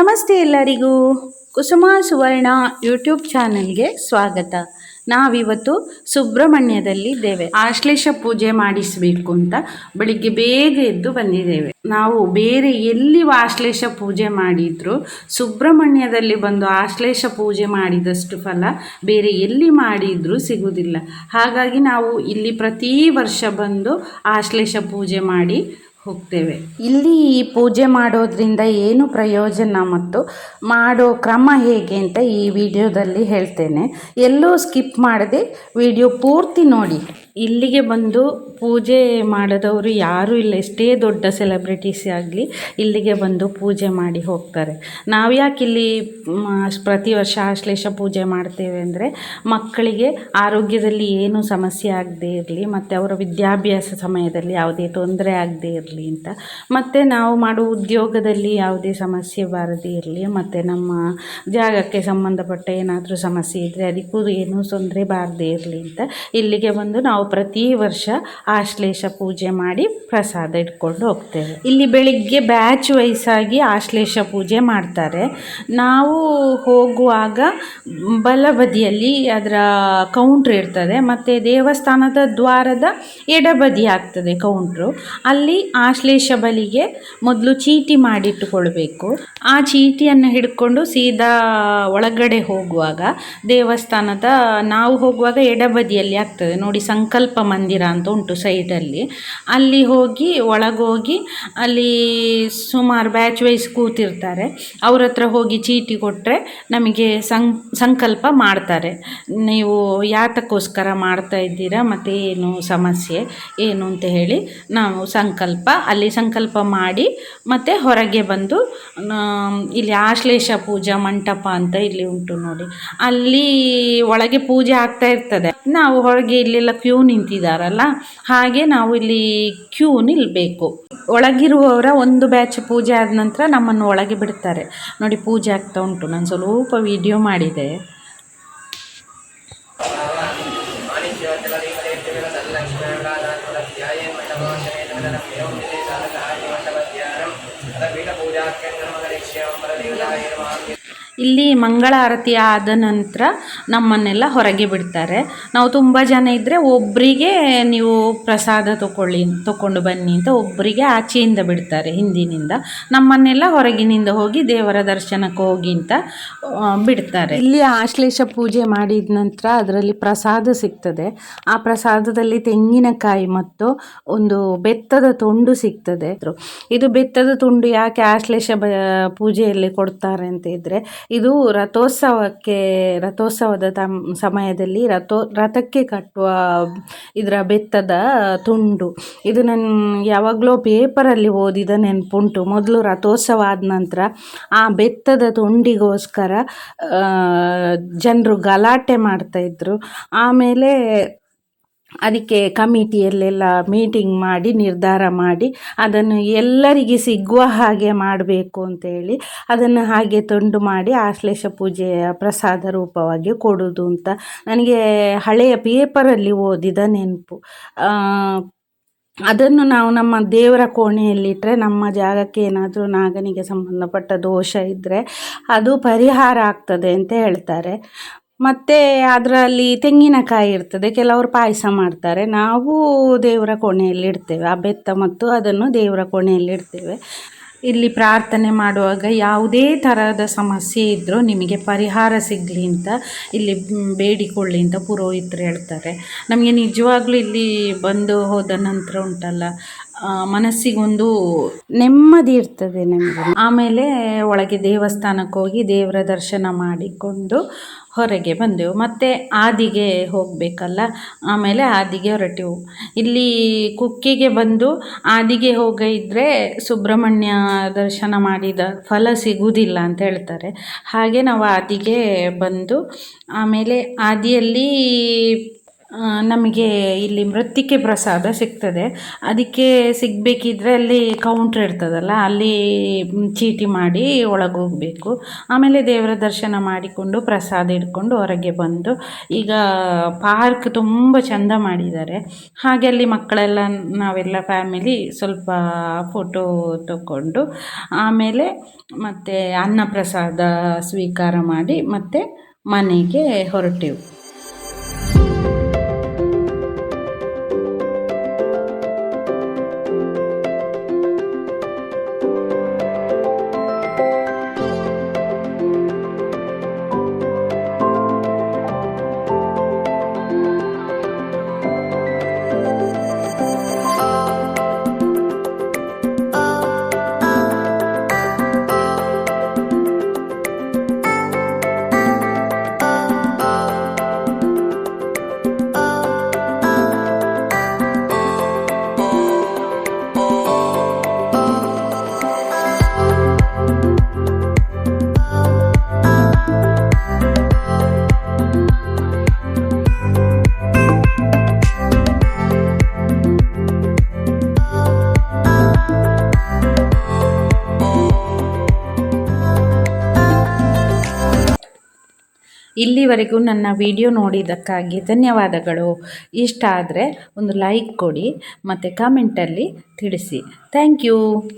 ನಮಸ್ತೆ ಎಲ್ಲರಿಗೂ. ಕುಸುಮ ಸುವರ್ಣ ಯೂಟ್ಯೂಬ್ ಚಾನೆಲ್ಗೆ ಸ್ವಾಗತ. ನಾವಿವತ್ತು ಸುಬ್ರಹ್ಮಣ್ಯದಲ್ಲಿದ್ದೇವೆ ಆಶ್ಲೇಷ ಪೂಜೆ ಮಾಡಿಸಬೇಕು ಅಂತ ಬೆಳಿಗ್ಗೆ ಬೇಗ ಎದ್ದು ಬಂದಿದ್ದೇವೆ. ನಾವು ಬೇರೆ ಎಲ್ಲಿ ಆಶ್ಲೇಷ ಪೂಜೆ ಮಾಡಿದ್ರು ಸುಬ್ರಹ್ಮಣ್ಯದಲ್ಲಿ ಬಂದು ಆಶ್ಲೇಷ ಪೂಜೆ ಮಾಡಿದಷ್ಟು ಫಲ ಬೇರೆ ಎಲ್ಲಿ ಮಾಡಿದರೂ ಸಿಗುವುದಿಲ್ಲ. ಹಾಗಾಗಿ ನಾವು ಇಲ್ಲಿ ಪ್ರತಿ ವರ್ಷ ಬಂದು ಆಶ್ಲೇಷ ಪೂಜೆ ಮಾಡಿ ಹೋಗ್ತೇವೆ. ಇಲ್ಲಿ ಈ ಪೂಜೆ ಮಾಡೋದ್ರಿಂದ ಏನು ಪ್ರಯೋಜನ ಮತ್ತು ಮಾಡೋ ಕ್ರಮ ಹೇಗೆ ಅಂತ ಈ ವಿಡಿಯೋದಲ್ಲಿ ಹೇಳ್ತೇನೆ. ಎಲ್ಲೂ ಸ್ಕಿಪ್ ಮಾಡದೆ ವಿಡಿಯೋ ಪೂರ್ತಿ ನೋಡಿ. ಇಲ್ಲಿಗೆ ಬಂದು ಪೂಜೆ ಮಾಡದವರು ಯಾರೂ ಇಲ್ಲ. ಎಷ್ಟೇ ದೊಡ್ಡ ಸೆಲೆಬ್ರಿಟೀಸ್ ಆಗಲಿ ಇಲ್ಲಿಗೆ ಬಂದು ಪೂಜೆ ಮಾಡಿ ಹೋಗ್ತಾರೆ. ನಾವು ಯಾಕೆ ಇಲ್ಲಿ ಪ್ರತಿ ವರ್ಷ ಆಶ್ಲೇಷ ಪೂಜೆ ಮಾಡ್ತೇವೆ ಅಂದರೆ ಮಕ್ಕಳಿಗೆ ಆರೋಗ್ಯದಲ್ಲಿ ಏನು ಸಮಸ್ಯೆ ಆಗದೇ ಇರಲಿ, ಮತ್ತು ಅವರ ವಿದ್ಯಾಭ್ಯಾಸ ಸಮಯದಲ್ಲಿ ಯಾವುದೇ ತೊಂದರೆ ಆಗದೇ ಇರಲಿ ಅಂತ. ಮತ್ತು ನಾವು ಮಾಡುವ ಉದ್ಯೋಗದಲ್ಲಿ ಯಾವುದೇ ಸಮಸ್ಯೆ ಬಾರದೇ ಇರಲಿ, ಮತ್ತು ನಮ್ಮ ಜಾಗಕ್ಕೆ ಸಂಬಂಧಪಟ್ಟ ಏನಾದರೂ ಸಮಸ್ಯೆ ಇದ್ದರೆ ಅದಕ್ಕೂ ಏನೂ ತೊಂದರೆ ಬಾರದೇ ಇರಲಿ ಅಂತ ಇಲ್ಲಿಗೆ ಬಂದು ನಾವು ಪ್ರತಿ ವರ್ಷ ಆಶ್ಲೇಷ ಪೂಜೆ ಮಾಡಿ ಪ್ರಸಾದ ಇಟ್ಕೊಂಡು ಹೋಗ್ತೇವೆ. ಇಲ್ಲಿ ಬೆಳಿಗ್ಗೆ ಬ್ಯಾಚ್ ವಯಸ್ಸಾಗಿ ಆಶ್ಲೇಷ ಪೂಜೆ ಮಾಡ್ತಾರೆ. ನಾವು ಹೋಗುವಾಗ ಬಲಬದಿಯಲ್ಲಿ ಅದರ ಕೌಂಟ್ರ್ ಇರ್ತದೆ. ಮತ್ತು ದೇವಸ್ಥಾನದ ದ್ವಾರದ ಎಡಬದಿ ಆಗ್ತದೆ ಕೌಂಟ್ರು ಅಲ್ಲಿ ಆಶ್ಲೇಷ ಬಲಿಗೆ ಮೊದಲು ಚೀಟಿ ಮಾಡಿಟ್ಟುಕೊಳ್ಬೇಕು. ಆ ಚೀಟಿಯನ್ನು ಹಿಡ್ಕೊಂಡು ಸೀದಾ ಒಳಗಡೆ ಹೋಗುವಾಗ ದೇವಸ್ಥಾನದ ನಾವು ಹೋಗುವಾಗ ಎಡಬದಿಯಲ್ಲಿ ಆಗ್ತದೆ. ನೋಡಿ ಸಂಕಲ್ಪ ಮಂದಿರ ಅಂತ ಉಂಟು ಸೈಡಲ್ಲಿ ಅಲ್ಲಿ. ಹೋಗಿ, ಒಳಗೋಗಿ, ಅಲ್ಲಿ ಸುಮಾರು ಬ್ಯಾಚ್ ವೈಸ್ ಕೂತಿರ್ತಾರೆ. ಅವ್ರ ಹತ್ರ ಹೋಗಿ ಚೀಟಿ ಕೊಟ್ಟರೆ ನಮಗೆ ಸಂ, ಸಂಕಲ್ಪ ಮಾಡ್ತಾರೆ. ನೀವು ಯಾತಕ್ಕೋಸ್ಕರ ಮಾಡ್ತಾ ಇದ್ದೀರಾ, ಮತ್ತು ಏನು ಸಮಸ್ಯೆ, ಏನು ಅಂತ ಹೇಳಿ ನಾವು ಸಂಕಲ್ಪ, ಅಲ್ಲಿ ಸಂಕಲ್ಪ ಮಾಡಿ, ಮತ್ತು ಹೊರಗೆ ಬಂದು ಇಲ್ಲಿ ಆಶ್ಲೇಷ ಪೂಜಾ ಮಂಟಪ ಅಂತ ಇಲ್ಲಿ ಉಂಟು ನೋಡಿ. ಅಲ್ಲಿ ಒಳಗೆ ಪೂಜೆ ಆಗ್ತಾ ಇರ್ತದೆ. ನಾವು ಹೊರಗೆ ಇಲ್ಲೆಲ್ಲ ಕ್ಯೂ ನಿಂತಿದ್ದಾರಲ್ಲ ಹಾಗೆ ನಾವು ಇಲ್ಲಿ ಕ್ಯೂ ನಿಲ್ಲಬೇಕು ಒಳಗಿರುವವರ ಒಂದು ಬ್ಯಾಚ್ ಪೂಜೆ ಆದ ನಂತರ ನಮ್ಮನ್ನು ಒಳಗೆ ಬಿಡ್ತಾರೆ. ನೋಡಿ, ಪೂಜೆ ಆಗ್ತಾ ಉಂಟು. ನಾನು ಸ್ವಲ್ಪ ವಿಡಿಯೋ ಮಾಡಿದೆ. ಇಲ್ಲಿ ಮಂಗಳಾರತಿ ಆದ ನಂತರ ನಮ್ಮನ್ನೆಲ್ಲ ಹೊರಗೆ ಬಿಡ್ತಾರೆ. ನಾವು ತುಂಬ ಜನ ಇದ್ದರೆ ಒಬ್ಬರಿಗೆ ನೀವು ಪ್ರಸಾದ ತಗೊಳ್ಳಿ ತಗೊಂಡು ಬನ್ನಿ ಅಂತ ಒಬ್ಬರಿಗೆ ಆಚೆಯಿಂದ ಬಿಡ್ತಾರೆ, ಹಿಂದಿನಿಂದ. ನಮ್ಮನ್ನೆಲ್ಲ ಹೊರಗಿನಿಂದ ಹೋಗಿ ದೇವರ ದರ್ಶನಕ್ಕೆ ಹೋಗಿ ಅಂತ ಬಿಡ್ತಾರೆ. ಇಲ್ಲಿ ಆಶ್ಲೇಷ ಪೂಜೆ ಮಾಡಿದ ನಂತರ ಅದರಲ್ಲಿ ಪ್ರಸಾದ ಸಿಗ್ತದೆ. ಆ ಪ್ರಸಾದದಲ್ಲಿ ತೆಂಗಿನಕಾಯಿ ಮತ್ತು ಒಂದು ಬೆತ್ತದ ತುಂಡು ಸಿಗ್ತದೆ. ಇದು ಬೆತ್ತದ ತುಂಡು ಯಾಕೆ ಆಶ್ಲೇಷ ಪೂಜೆಯಲ್ಲಿ ಕೊಡ್ತಾರೆ ಅಂತ ಇದ್ದರೆ ಇದು ರಥೋತ್ಸವಕ್ಕೆ, ರಥೋತ್ಸವದ ತಮ್, ಸಮಯದಲ್ಲಿ ರಥೋ, ರಥಕ್ಕೆ ಕಟ್ಟುವ, ಇದರ ಬೆತ್ತದ ತುಂಡು. ಇದು ನಾನು, ಯಾವಾಗಲೂ ಪೇಪರಲ್ಲಿ ಓದಿದ ನೆನಪುಂಟು. ಮೊದಲು ರಥೋತ್ಸವ ಆದ ನಂತರ ಆ ಬೆತ್ತದ ತುಂಡಿಗೋಸ್ಕರ ಜನರು ಗಲಾಟೆ ಮಾಡ್ತಾಯಿದ್ರು ಆಮೇಲೆ ಅದಕ್ಕೆ ಕಮಿಟಿಯಲ್ಲೆಲ್ಲ ಮೀಟಿಂಗ್ ಮಾಡಿ, ನಿರ್ಧಾರ ಮಾಡಿ, ಅದನ್ನು ಎಲ್ಲರಿಗೆ ಸಿಗುವ ಹಾಗೆ ಮಾಡಬೇಕು ಅಂತೇಳಿ ಅದನ್ನು ಹಾಗೆ ತುಂಡು ಮಾಡಿ ಆಶ್ಲೇಷ ಪೂಜೆಯ ಪ್ರಸಾದ ರೂಪವಾಗಿ ಕೊಡೋದು ಅಂತ ನನಗೆ ಹಳೆಯ ಪೇಪರಲ್ಲಿ ಓದಿದ ನೆನಪು. ಅದನ್ನು ನಾವು ನಮ್ಮ ದೇವರ ಕೋಣೆಯಲ್ಲಿಟ್ಟರೆ ನಮ್ಮ ಜಾಗಕ್ಕೆ ಏನಾದರೂ ನಾಗನಿಗೆ ಸಂಬಂಧಪಟ್ಟ ದೋಷ ಇದ್ದರೆ ಅದು ಪರಿಹಾರ ಆಗ್ತದೆ ಅಂತ ಹೇಳ್ತಾರೆ. ಮತ್ತು ಅದರಲ್ಲಿ ತೆಂಗಿನಕಾಯಿ ಇರ್ತದೆ, ಕೆಲವರು ಪಾಯಸ ಮಾಡ್ತಾರೆ. ನಾವು ದೇವರ ಕೋಣೆಯಲ್ಲಿ ಇಡ್ತೇವೆ, ಆ ಬೆತ್ತ ಮತ್ತು ಅದನ್ನು ದೇವರ ಕೋಣೆಯಲ್ಲಿ ಇಡ್ತೇವೆ. ಇಲ್ಲಿ ಪ್ರಾರ್ಥನೆ ಮಾಡುವಾಗ ಯಾವುದೇ ಥರದ ಸಮಸ್ಯೆ ಇದ್ದರೂ ನಿಮಗೆ ಪರಿಹಾರ ಸಿಗಲಿ ಅಂತ ಇಲ್ಲಿ ಬೇಡಿಕೊಳ್ಳಿ ಅಂತ ಪುರೋಹಿತರು ಹೇಳ್ತಾರೆ. ನಮಗೆ ನಿಜವಾಗ್ಲೂ ಇಲ್ಲಿ ಬಂದು ಹೋದ ನಂತರ ಉಂಟಲ್ಲ ಮನಸ್ಸಿಗೊಂದು ನೆಮ್ಮದಿ ಇರ್ತದೆ ನಮಗೆ. ಆಮೇಲೆ ಒಳಗೆ ದೇವಸ್ಥಾನಕ್ಕೆ ಹೋಗಿ ದೇವರ ದರ್ಶನ ಮಾಡಿಕೊಂಡು ಹೊರಗೆ ಬಂದೆವು. ಮತ್ತು ಆದಿಗೆ ಹೋಗಬೇಕಲ್ಲ? ಆಮೇಲೆ ಆದಿಗೆ ಹೊರಟೆವು. ಇಲ್ಲಿ ಕುಕ್ಕಿಗೆ ಬಂದು ಆದಿಗೆ ಹೋಗ ಇದ್ದರೆ ಸುಬ್ರಹ್ಮಣ್ಯ ದರ್ಶನ ಮಾಡಿದ ಫಲ ಸಿಗುವುದಿಲ್ಲ ಅಂತ ಹೇಳ್ತಾರೆ. ಹಾಗೆ ನಾವು ಆದಿಗೆ ಬಂದು, ಆಮೇಲೆ ಆದಿಯಲ್ಲಿ ನಮಗೆ ಇಲ್ಲಿ ಮೃತ್ತಿಕೆ ಪ್ರಸಾದ ಸಿಗ್ತದೆ. ಅದಕ್ಕೆ ಸಿಗಬೇಕಿದ್ರೆ ಅಲ್ಲಿ ಕೌಂಟ್ರ್ ಇರ್ತದಲ್ಲ, ಅಲ್ಲಿ ಚೀಟಿ ಮಾಡಿ ಒಳಗೆ ಹೋಗಬೇಕು ಆಮೇಲೆ ದೇವರ ದರ್ಶನ ಮಾಡಿಕೊಂಡು ಪ್ರಸಾದ ಇಟ್ಕೊಂಡು ಹೊರಗೆ ಬಂದು, ಈಗ ಪಾರ್ಕ್ ತುಂಬ ಚೆಂದ ಮಾಡಿದ್ದಾರೆ. ಹಾಗೆ ಅಲ್ಲಿ ಮಕ್ಕಳೆಲ್ಲ, ನಾವೆಲ್ಲ ಫ್ಯಾಮಿಲಿ ಸ್ವಲ್ಪ ಫೋಟೋ ತಗೊಂಡು, ಆಮೇಲೆ ಮತ್ತೆ ಅನ್ನ ಪ್ರಸಾದ ಸ್ವೀಕಾರ ಮಾಡಿ ಮತ್ತೆ ಮನೆಗೆ ಹೊರಟೆವು. ಇಲ್ಲಿವರೆಗೂ ನನ್ನ ವಿಡಿಯೋ ನೋಡಿದ್ದಕ್ಕಾಗಿ ಧನ್ಯವಾದಗಳು. ಇಷ್ಟ ಆದರೆ ಒಂದು ಲೈಕ್ ಕೊಡಿ, ಮತ್ತು ಕಾಮೆಂಟಲ್ಲಿ ತಿಳಿಸಿ. Thank you